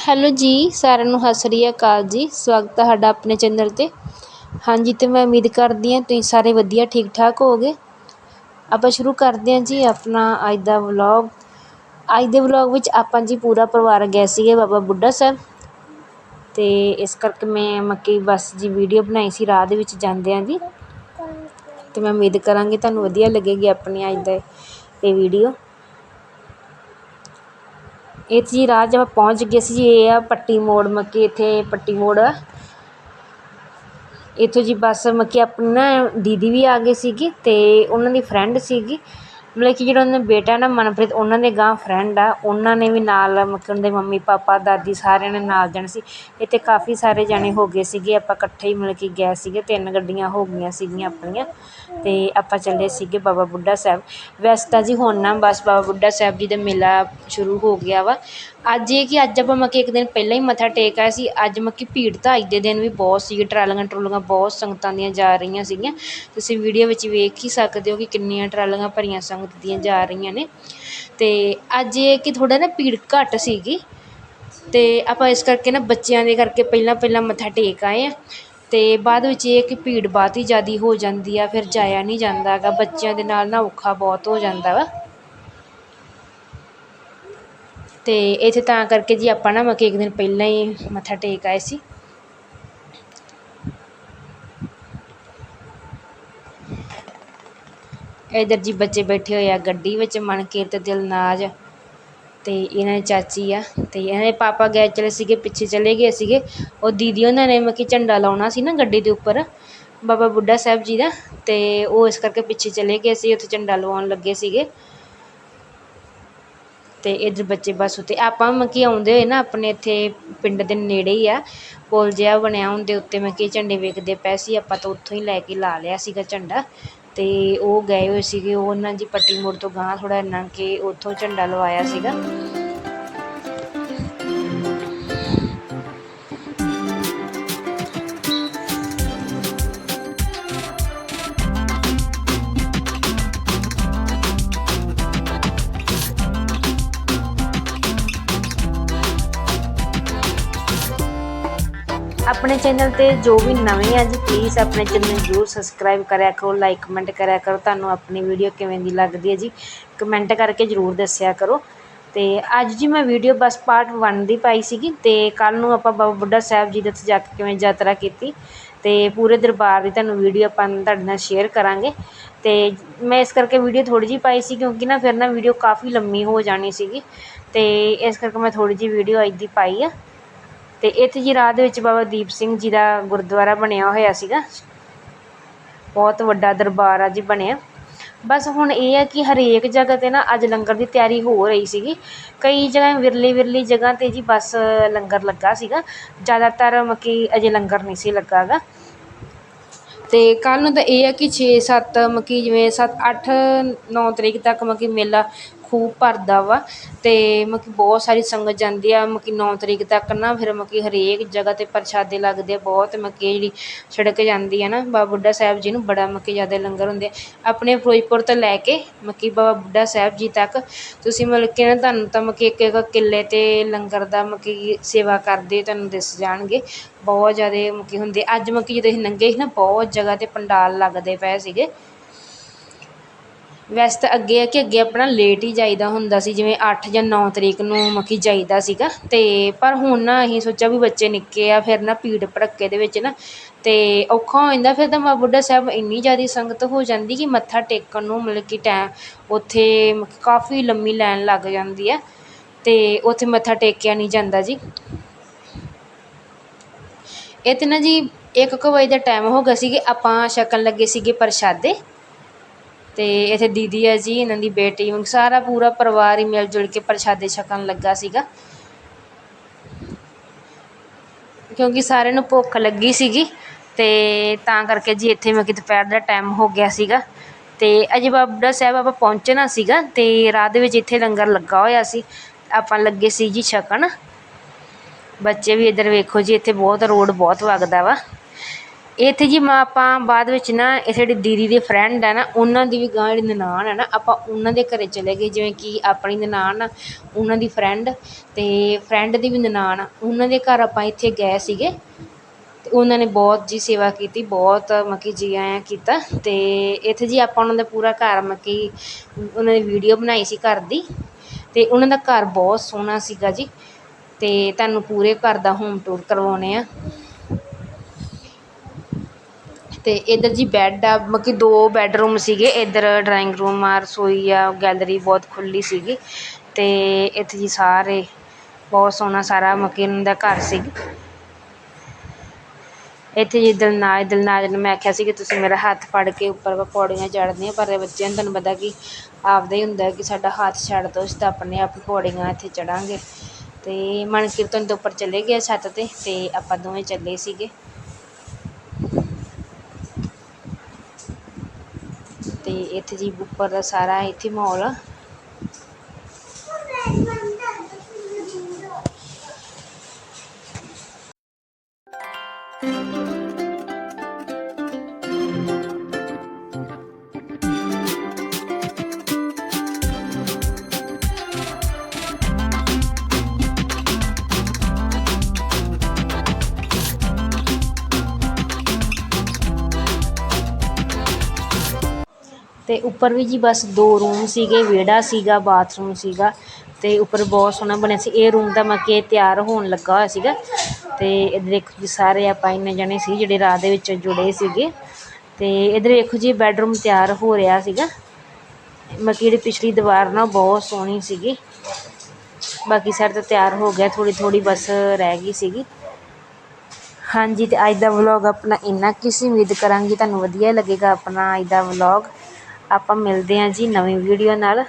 Hello ਜੀ, ਸਾਰਿਆਂ ਨੂੰ ਸਤਿ ਸ੍ਰੀ ਅਕਾਲ ਜੀ। ਸਵਾਗਤ ਹੈ ਤੁਹਾਡਾ ਆਪਣੇ ਚੈਨਲ 'ਤੇ। ਹਾਂਜੀ ਤੇ ਮੈਂ ਉਮੀਦ ਕਰਦੀ ਹਾਂ ਤੁਸੀਂ ਸਾਰੇ ਵਧੀਆ ਠੀਕ ਠਾਕ ਹੋਵੋਗੇ। ਆਪਾਂ ਸ਼ੁਰੂ ਕਰਦੇ ਹਾਂ ਜੀ ਆਪਣਾ ਅੱਜ ਦਾ ਵਲੌਗ। ਅੱਜ ਦੇ ਵਲੌਗ ਵਿੱਚ ਆਪਾਂ ਜੀ ਪੂਰਾ ਪਰਿਵਾਰ ਗਏ ਸੀਗੇ ਬਾਬਾ ਬੁੱਢਾ ਸਾਹਿਬ। ਤੇ ਇਸ ਕਰਕੇ ਮੈਂ ਮੱਕੀ ਬਸ ਜੀ ਵੀਡੀਓ ਬਣਾਈ ਸੀ, ਰਾਹ ਦੇ ਵਿੱਚ ਜਾਂਦੇ ਆਂ ਜੀ। ਤੇ ਮੈਂ ਉਮੀਦ ਕਰਾਂਗੀ ਤੁਹਾਨੂੰ ਵਧੀਆ ਲੱਗੇਗੀ ਆਪਣੀ ਅੱਜ ਦਾ ਇਹ ਵੀਡੀਓ। ਇਹ ਜੀ ਰਾਹ 'ਚ ਆਪਾਂ ਪਹੁੰਚ ਗਏ ਸੀ ਜੀ, ਇਹ ਆ ਪੱਟੀ ਮੋੜ, ਮੱਕੀ ਇੱਥੇ ਪੱਟੀ ਮੋੜ। ਇੱਥੋਂ ਜੀ ਬੱਸ ਮੱਕੀ ਆਪਣੀ ਨਾ ਦੀਦੀ ਵੀ ਆ ਗਏ ਸੀਗੀ ਅਤੇ ਉਹਨਾਂ ਦੀ ਫਰੈਂਡ ਸੀਗੀ। ਮਤਲਬ ਕਿ ਜਿਹੜਾ ਉਹਨਾਂ ਦਾ ਬੇਟਾ ਨਾ ਮਨਪ੍ਰੀਤ, ਉਹਨਾਂ ਦੇ ਅਗਾਂਹ ਫਰੈਂਡ ਆ। ਉਹਨਾਂ ਨੇ ਵੀ ਨਾਲ, ਮਤਲਬ ਉਹਨਾਂ ਦੇ ਮੰਮੀ, ਪਾਪਾ, ਦਾਦੀ ਸਾਰਿਆਂ ਨੇ ਨਾਲ ਜਾਣਾ ਸੀ। ਇੱਥੇ ਕਾਫੀ ਸਾਰੇ ਜਾਣੇ ਹੋ ਗਏ ਸੀਗੇ। ਆਪਾਂ ਇਕੱਠੇ ਹੀ ਮਤਲਬ ਕਿ ਗਏ ਸੀਗੇ। ਤਿੰਨ ਗੱਡੀਆਂ ਹੋ ਗਈਆਂ ਸੀਗੀਆਂ ਆਪਣੀਆਂ। ਅਤੇ ਆਪਾਂ ਚੱਲੇ ਸੀਗੇ ਬਾਬਾ ਬੁੱਢਾ ਸਾਹਿਬ। ਵੈਸੇ ਤਾਂ ਜੀ ਹੁਣ ਨਾ ਬਸ ਬਾਬਾ ਬੁੱਢਾ ਸਾਹਿਬ ਜੀ ਦਾ ਮੇਲਾ ਸ਼ੁਰੂ ਹੋ ਗਿਆ ਵਾ। ਅੱਜ ਇਹ ਕਿ ਅੱਜ ਆਪਾਂ ਮਤਲਬ ਕਿ ਇੱਕ ਦਿਨ ਪਹਿਲਾਂ ਹੀ ਮੱਥਾ ਟੇਕ ਆਏ ਸੀ। ਅੱਜ ਮਤਲਬ ਕਿ ਭੀੜ ਤਾਂ ਅੱਜ ਦੇ ਦਿਨ ਵੀ ਬਹੁਤ ਸੀਗੀ। ਟਰਾਲੀਆਂ ਟਰੂਲੀਆਂ ਬਹੁਤ ਸੰਗਤਾਂ ਦੀਆਂ ਜਾ ਰਹੀਆਂ ਸੀਗੀਆਂ। ਤੁਸੀਂ ਵੀਡੀਓ ਵਿੱਚ ਵੇਖ ਹੀ ਸਕਦੇ ਹੋ ਕਿ ਕਿੰਨੀਆਂ ਟਰਾਲੀਆਂ ਭਰੀਆਂ ਸੰਗਤ ਦੀਆਂ ਜਾ ਰਹੀਆਂ ਨੇ। ਅਤੇ ਅੱਜ ਇਹ ਕਿ ਥੋੜ੍ਹਾ ਨਾ ਭੀੜ ਘੱਟ ਸੀਗੀ। ਅਤੇ ਆਪਾਂ ਇਸ ਕਰਕੇ ਨਾ ਬੱਚਿਆਂ ਦੇ ਕਰਕੇ ਪਹਿਲਾਂ ਪਹਿਲਾਂ ਮੱਥਾ ਟੇਕ ਆਏ ਹਾਂ ਅਤੇ ਬਾਅਦ ਵਿੱਚ ਇਹ ਕਿ ਭੀੜ ਬਹੁਤ ਹੀ ਜ਼ਿਆਦਾ ਹੋ ਜਾਂਦੀ ਆ, ਫਿਰ ਜਾਇਆ ਨਹੀਂ ਜਾਂਦਾ ਹੈਗਾ। ਬੱਚਿਆਂ ਦੇ ਨਾਲ ਨਾ ਔਖਾ ਬਹੁਤ ਹੋ ਜਾਂਦਾ ਵਾ। ਅਤੇ ਇੱਥੇ ਤਾਂ ਕਰਕੇ ਜੀ ਆਪਾਂ ਨਾ ਮਤਲਬ ਕਿ ਇੱਕ ਦਿਨ ਪਹਿਲਾਂ ਹੀ ਮੱਥਾ ਟੇਕ ਆਏ ਸੀ। ਇਧਰ ਜੀ ਬੱਚੇ ਬੈਠੇ ਹੋਏ ਆ ਗੱਡੀ ਵਿੱਚ ਮਨਕੀਰਤ ਦਿਲਨਾਜ ਤੇ ਇਹਨਾਂ ਦੀ ਚਾਚੀ ਆ ਤੇ ਇਹਨਾਂ ਦੇ ਪਾਪਾ ਗਏ, ਚਲੇ ਸੀਗੇ, ਪਿੱਛੇ ਚਲੇ ਗਏ ਸੀਗੇ। ਉਹ ਦੀਦੀ ਉਹਨਾਂ ਨੇ ਮਤਲਬ ਕਿ ਝੰਡਾ ਲਾਉਣਾ ਸੀ ਨਾ ਗੱਡੀ ਦੇ ਉੱਪਰ, ਬਾਬਾ ਬੁੱਢਾ ਸਾਹਿਬ ਜੀ ਦਾ ਤੇ ਉਹ ਇਸ ਕਰਕੇ ਪਿੱਛੇ ਚਲੇ ਗਏ ਸੀ, ਉੱਥੇ ਝੰਡਾ ਲਵਾਉਣ ਲੱਗੇ ਸੀਗੇ। ਤੇ ਇੱਧਰ ਬੱਚੇ ਬਸ ਉੱਤੇ, ਆਪਾਂ ਮਤਲਬ ਕਿ ਆਉਂਦੇ ਹੋਏ ਨਾ ਆਪਣੇ ਇੱਥੇ ਪਿੰਡ ਦੇ ਨੇੜੇ ਹੀ ਆ, ਪੁਲ ਜਿਹਾ ਬਣਿਆ ਹੁੰਦੇ ਉੱਤੇ ਮਤਲਬ ਕਿ ਝੰਡੇ ਵੇਖਦੇ ਪਏ ਸੀ, ਆਪਾਂ ਤਾਂ ਉੱਥੋਂ ਹੀ ਲੈ ਕੇ ਲਾ ਲਿਆ ਸੀਗਾ ਝੰਡਾ। ਅਤੇ ਉਹ ਗਏ ਹੋਏ ਸੀਗੇ, ਉਹ ਉਹਨਾਂ ਦੀ ਪੱਟੀ ਮੋੜ ਤੋਂ ਗਾਂਹ ਥੋੜ੍ਹਾ ਲੰਘ ਕੇ ਉੱਥੋਂ ਝੰਡਾ ਲਵਾਇਆ ਸੀਗਾ। ਆਪਣੇ ਚੈਨਲ ਤੇ ਜੋ ਵੀ ਨਵੇਂ ਆ ਜੀ ਪਲੀਜ਼ ਆਪਣੇ ਚੈਨਲ ਨੂੰ ਜਰੂਰ ਸਬਸਕ੍ਰਾਈਬ ਕਰਿਆ ਕਰੋ ਲਾਈਕ ਕਮੈਂਟ ਕਰਿਆ ਕਰੋ, ਤੁਹਾਨੂੰ ਆਪਣੀ ਵੀਡੀਓ ਕਿਵੇਂ ਦੀ ਲੱਗਦੀ ਹੈ ਜੀ ਕਮੈਂਟ ਕਰਕੇ ਜਰੂਰ ਦੱਸਿਆ ਕਰੋ। ਤੇ ਅੱਜ ਜੀ ਮੈਂ ਵੀਡੀਓ ਬਸ ਪਾਰਟ 1 ਦੀ ਪਾਈ ਸੀਗੀ ਤੇ ਕੱਲ ਨੂੰ ਆਪਾਂ ਬਾਬਾ ਬੁੱਢਾ ਸਾਹਿਬ ਜੀ ਦੇ ਉੱਥੇ ਜਾ ਕੇ ਕਿਵੇਂ ਯਾਤਰਾ ਕੀਤੀ। ਤੇ ਪੂਰੇ ਦਰਬਾਰ ਦੀ ਤੁਹਾਨੂੰ ਵੀਡੀਓ ਆਪਾਂ ਤੁਹਾਡੇ ਨਾਲ ਸ਼ੇਅਰ ਕਰਾਂਗੇ। ਤੇ ਮੈਂ ਇਸ ਕਰਕੇ ਵੀਡੀਓ ਥੋੜੀ ਜਿਹੀ ਪਾਈ ਸੀ ਕਿਉਂਕਿ ਨਾ ਫਿਰ ਨਾ ਵੀਡੀਓ ਕਾਫੀ ਲੰਮੀ ਹੋ ਜਾਣੀ ਸੀਗੀ। ਤੇ ਇਸ ਕਰਕੇ ਮੈਂ ਥੋੜੀ ਜਿਹੀ ਵੀਡੀਓ ਅੱਜ ਦੀ ਪਾਈ ਆ। ਤੇ ਇੱਥੇ ਜੀ ਰਾਹ ਦੇ ਵਿੱਚ ਬਾਬਾ ਦੀਪ ਸਿੰਘ ਜੀ ਦਾ ਗੁਰਦੁਆਰਾ ਬਣਿਆ ਹੋਇਆ ਸੀਗਾ। ਬਹੁਤ ਵੱਡਾ ਦਰਬਾਰ ਆ ਜੀ ਬਣਿਆ। ਬਸ ਹੁਣ ਇਹ ਹੈ ਕਿ ਹਰੇਕ ਜਗ੍ਹਾ 'ਤੇ ਨਾ ਅੱਜ ਲੰਗਰ ਦੀ ਤਿਆਰੀ ਹੋ ਰਹੀ ਸੀਗੀ। ਕਈ ਜਗ੍ਹਾ ਵਿਰਲੀ ਵਿਰਲੀ ਜਗ੍ਹਾ 'ਤੇ ਜੀ ਬਸ ਲੰਗਰ ਲੱਗਾ ਸੀਗਾ। ਜ਼ਿਆਦਾਤਰ ਮੱਕੀ ਅਜੇ ਲੰਗਰ ਨਹੀਂ ਸੀ ਲੱਗਾ ਗਾ ਤੇ ਕੱਲ ਨੂੰ ਤਾਂ ਇਹ ਹੈ ਕਿ 6 7 ਮੱਕੀ ਜਿਵੇਂ 7 8 9 ਤਰੀਕ ਤੱਕ ਮੱਕੀ ਮੇਲਾ ਖੂਬ ਭਰਦਾ ਵਾ ਅਤੇ ਮਤਲਬ ਕਿ ਬਹੁਤ ਸਾਰੀ ਸੰਗਤ ਜਾਂਦੀ ਆ ਮਤਲਬ ਕਿ ਨੌ ਤਰੀਕ ਤੱਕ ਨਾ ਫਿਰ ਮਤਲਬ ਕਿ ਹਰੇਕ ਜਗ੍ਹਾ 'ਤੇ ਪ੍ਰਸ਼ਾਦੇ ਲੱਗਦੇ ਆ ਬਹੁਤ ਮਤਲਬ ਕਿ ਜਿਹੜੀ ਸੜਕ ਜਾਂਦੀ ਆ ਨਾ ਬਾਬਾ ਬੁੱਢਾ ਸਾਹਿਬ ਜੀ ਨੂੰ ਬੜਾ ਮਤਲਬ ਕਿ ਜ਼ਿਆਦਾ ਲੰਗਰ ਹੁੰਦੇ ਆ ਆਪਣੇ ਫਿਰੋਜ਼ਪੁਰ ਤੋਂ ਲੈ ਕੇ ਮਤਲਬ ਕਿ ਬਾਬਾ ਬੁੱਢਾ ਸਾਹਿਬ ਜੀ ਤੱਕ ਤੁਸੀਂ ਮਤਲਬ ਕਿ ਨਾ ਤੁਹਾਨੂੰ ਤਾਂ ਮਤਲਬ ਇੱਕ ਇੱਕ ਕਿੱਲੇ 'ਤੇ ਲੰਗਰ ਦਾ ਮਤਲਬ ਕਿ ਸੇਵਾ ਕਰਦੇ ਤੁਹਾਨੂੰ ਦਿਸ ਜਾਣਗੇ ਬਹੁਤ ਜ਼ਿਆਦਾ ਮਤਲਬ ਕਿ ਹੁੰਦੇ ਅੱਜ ਮਤਲਬ ਕਿ ਜਦੋਂ ਅਸੀਂ ਲੰਘੇ ਸੀ ਨਾ ਬਹੁਤ ਜਗ੍ਹਾ 'ਤੇ ਪੰਡਾਲ ਲੱਗਦੇ ਪਏ ਸੀਗੇ ਵੈਸੇ ਤਾਂ ਅੱਗੇ ਹੈ ਕਿ ਅੱਗੇ ਆਪਣਾ ਲੇਟ ਹੀ ਜਾਈਦਾ ਹੁੰਦਾ ਸੀ, ਜਿਵੇਂ ਅੱਠ ਜਾਂ ਨੌ ਤਰੀਕ ਨੂੰ ਮੱਕੀ ਜਾਈਦਾ ਸੀਗਾ। ਅਤੇ ਪਰ ਹੁਣ ਨਾ ਅਸੀਂ ਸੋਚਿਆ ਵੀ ਬੱਚੇ ਨਿੱਕੇ ਆ, ਫਿਰ ਨਾ ਭੀੜ ਭੜੱਕੇ ਦੇ ਵਿੱਚ ਨਾ ਅਤੇ ਔਖਾ ਹੋ ਜਾਂਦਾ, ਫਿਰ ਤਾਂ ਬਾਬਾ ਬੁੱਢਾ ਸਾਹਿਬ ਇੰਨੀ ਜ਼ਿਆਦਾ ਸੰਗਤ ਹੋ ਜਾਂਦੀ ਕਿ ਮੱਥਾ ਟੇਕਣ ਨੂੰ ਮਤਲਬ ਕਿ ਟੈਮ ਉੱਥੇ ਕਾਫੀ ਲੰਮੀ ਲਾਈਨ ਲੱਗ ਜਾਂਦੀ ਹੈ ਅਤੇ ਉੱਥੇ ਮੱਥਾ ਟੇਕਿਆ ਨਹੀਂ ਜਾਂਦਾ ਜੀ। ਇਹ ਤੇ ਨਾ ਜੀ ਇੱਕ ਕੁ ਵਜੇ ਦਾ ਟਾਈਮ ਹੋ ਗਿਆ ਸੀ ਕਿ ਆਪਾਂ ਛਕਣ ਲੱਗੇ ਸੀਗੇ ਪ੍ਰਸ਼ਾਦੇ ਅਤੇ ਇੱਥੇ ਦੀਦੀ ਹੈ ਜੀ, ਇਹਨਾਂ ਦੀ ਬੇਟੀ ਸਾਰਾ ਪੂਰਾ ਪਰਿਵਾਰ ਹੀ ਮਿਲ ਜੁਲ ਕੇ ਪ੍ਰਸ਼ਾਦੇ ਛਕਣ ਲੱਗਾ ਸੀਗਾ। ਕਿਉਂਕਿ ਸਾਰਿਆਂ ਨੂੰ ਭੁੱਖ ਲੱਗੀ ਸੀਗੀ ਤੇ ਤਾਂ ਕਰਕੇ ਜੀ ਇੱਥੇ ਮੈਂ ਕਿ ਦੁਪਹਿਰ ਦਾ ਟਾਈਮ ਹੋ ਗਿਆ ਸੀਗਾ। ਤੇ ਅਜੇ ਬਾਬਾ ਸਾਹਿਬ ਆਪਾਂ ਪਹੁੰਚਣਾ ਸੀਗਾ ਤੇ ਰਾਹ ਦੇ ਵਿੱਚ ਇੱਥੇ ਲੰਗਰ ਲੱਗਾ ਹੋਇਆ ਸੀ। ਆਪਾਂ ਲੱਗੇ ਸੀ ਜੀ ਛਕਣ। ਬੱਚੇ ਵੀ ਇੱਧਰ ਵੇਖੋ ਜੀ, ਇੱਥੇ ਬਹੁਤ ਰੋਡ ਬਹੁਤ ਵਗਦਾ ਵਾ। ਇੱਥੇ ਜੀ ਮੈਂ ਆਪਾਂ ਬਾਅਦ ਵਿੱਚ ਨਾ ਇਹ ਜਿਹੜੀ ਦੀਦੀ ਦੇ ਫਰੈਂਡ ਹੈ ਨਾ, ਉਹਨਾਂ ਦੀ ਵੀ ਗਾਂ ਜਿਹੜੀ ਨਨਾਣ ਆ ਨਾ, ਆਪਾਂ ਉਹਨਾਂ ਦੇ ਘਰ ਚਲੇ ਗਏ, ਜਿਵੇਂ ਕਿ ਆਪਣੀ ਨਨਾਣ ਉਹਨਾਂ ਦੀ ਫਰੈਂਡ ਅਤੇ ਫਰੈਂਡ ਦੀ ਵੀ ਨਨਾਣ ਆ, ਉਹਨਾਂ ਦੇ ਘਰ ਆਪਾਂ ਇੱਥੇ ਗਏ ਸੀਗੇ ਅਤੇ ਉਹਨਾਂ ਨੇ ਬਹੁਤ ਜੀ ਸੇਵਾ ਕੀਤੀ, ਬਹੁਤ ਮਤਲਬ ਕਿ ਜੀ ਆਇਆਂ ਕੀਤਾ ਅਤੇ ਇੱਥੇ ਜੀ ਆਪਾਂ ਉਹਨਾਂ ਦਾ ਪੂਰਾ ਘਰ ਮਤਲਬ ਕਿ ਉਹਨਾਂ ਦੀ ਵੀਡੀਓ ਬਣਾਈ ਸੀ ਘਰ ਦੀ ਅਤੇ ਉਹਨਾਂ ਦਾ ਘਰ ਬਹੁਤ ਸੋਹਣਾ ਸੀਗਾ ਜੀ ਅਤੇ ਤੁਹਾਨੂੰ ਪੂਰੇ ਘਰ ਦਾ ਹੋਮ ਟੂਰ ਕਰਵਾਉਂਦੇ ਹਾਂ ਅਤੇ ਇੱਧਰ ਜੀ ਬੈੱਡ ਆ, ਮਤਲਬ ਕਿ ਦੋ ਬੈਡਰੂਮ ਸੀਗੇ, ਇੱਧਰ ਡਰਾਇੰਗ ਰੂਮ ਆ, ਰਸੋਈ ਆ ਗੈਲਰੀ ਬਹੁਤ ਖੁੱਲ੍ਹੀ ਸੀਗੀ ਅਤੇ ਇੱਥੇ ਜੀ ਸਾਰੇ ਬਹੁਤ ਸੋਹਣਾ ਸਾਰਾ ਮਤਲਬ ਕਿ ਇਹਨਾਂ ਦਾ ਘਰ ਸੀ ਇੱਥੇ ਜੀ ਦਿਲਨਾਜ ਦਿਲਨਾਜ ਨੂੰ ਮੈਂ ਆਖਿਆ ਸੀ ਕਿ ਤੁਸੀਂ ਮੇਰਾ ਹੱਥ ਫੜ ਕੇ ਉੱਪਰ ਪੌੜੀਆਂ ਚੜ੍ਹਦੀਆਂ ਪਰ ਬੱਚਿਆਂ ਨੂੰ ਤੁਹਾਨੂੰ ਪਤਾ ਕਿ ਆਪਦਾ ਹੀ ਹੁੰਦਾ ਕਿ ਸਾਡਾ ਹੱਥ ਛੱਡ ਦਿਓ ਅਸੀਂ ਤਾਂ ਆਪਣੇ ਆਪ ਪੌੜੀਆਂ ਇੱਥੇ ਚੜਾਂਗੇ। ਅਤੇ ਮਨ ਕੀਰਤਨ ਤੋਂ ਉੱਪਰ ਚਲੇ ਗਏ ਛੱਤ ਤੇ ਅਤੇ ਆਪਾਂ ਦੋਵੇਂ ਚੱਲੇ ਸੀਗੇ। ਅਤੇ ਇੱਥੇ ਜੀ ਉੱਪਰ ਦਾ ਸਾਰਾ ਇੱਥੇ ਮਾਹੌਲ ਤੇ ਉੱਪਰ ਵੀ ਜੀ ਬਸ ਦੋ ਰੂਮ ਸੀਗੇ, ਵਿਹੜਾ ਸੀਗਾ ਬਾਥਰੂਮ ਸੀਗਾ ਤੇ ਉੱਪਰ ਬਹੁਤ ਸੋਹਣਾ ਬਣਿਆ ਸੀ। ਇਹ ਰੂਮ ਦਾ ਮਤਲਬ ਕਿ ਤਿਆਰ ਹੋਣ ਲੱਗਾ ਹੋਇਆ ਸੀਗਾ ਤੇ ਇੱਧਰ ਦੇਖੋ ਜੀ ਸਾਰੇ ਆਪਾਂ ਇੰਨੇ ਜਣੇ ਸੀ ਜਿਹੜੇ ਰਾਹ ਦੇ ਵਿੱਚ ਜੁੜੇ ਸੀਗੇ ਤੇ ਇੱਧਰ ਵੇਖੋ ਜੀ ਬੈਡਰੂਮ ਤਿਆਰ ਹੋ ਰਿਹਾ ਸੀਗਾ। ਮਤਲਬ ਕਿ ਜਿਹੜੀ ਪਿਛਲੀ ਦੀਵਾਰ ਨਾ ਬਹੁਤ ਸੋਹਣੀ ਸੀਗੀ। ਬਾਕੀ ਸਾਈਡ ਤਾਂ ਤਿਆਰ ਹੋ ਗਿਆ ਥੋੜੀ ਥੋੜੀ ਬਸ ਰਹਿ ਗਈ ਸੀਗੀ। ਹਾਂਜੀ, ਤੇ ਅੱਜ ਦਾ ਵਲੌਗ ਆਪਣਾ ਇੰਨਾ ਕਿਸ ਉਮੀਦ ਕਰਾਂਗੀ ਤੁਹਾਨੂੰ ਵਧੀਆ ਲੱਗੇਗਾ ਆਪਣਾ ਅੱਜ ਦਾ ਵਲੌਗ ਆਪਾਂ ਮਿਲਦੇ ਹਾਂ ਜੀ ਨਵੀਂ ਵੀਡੀਓ ਨਾਲ।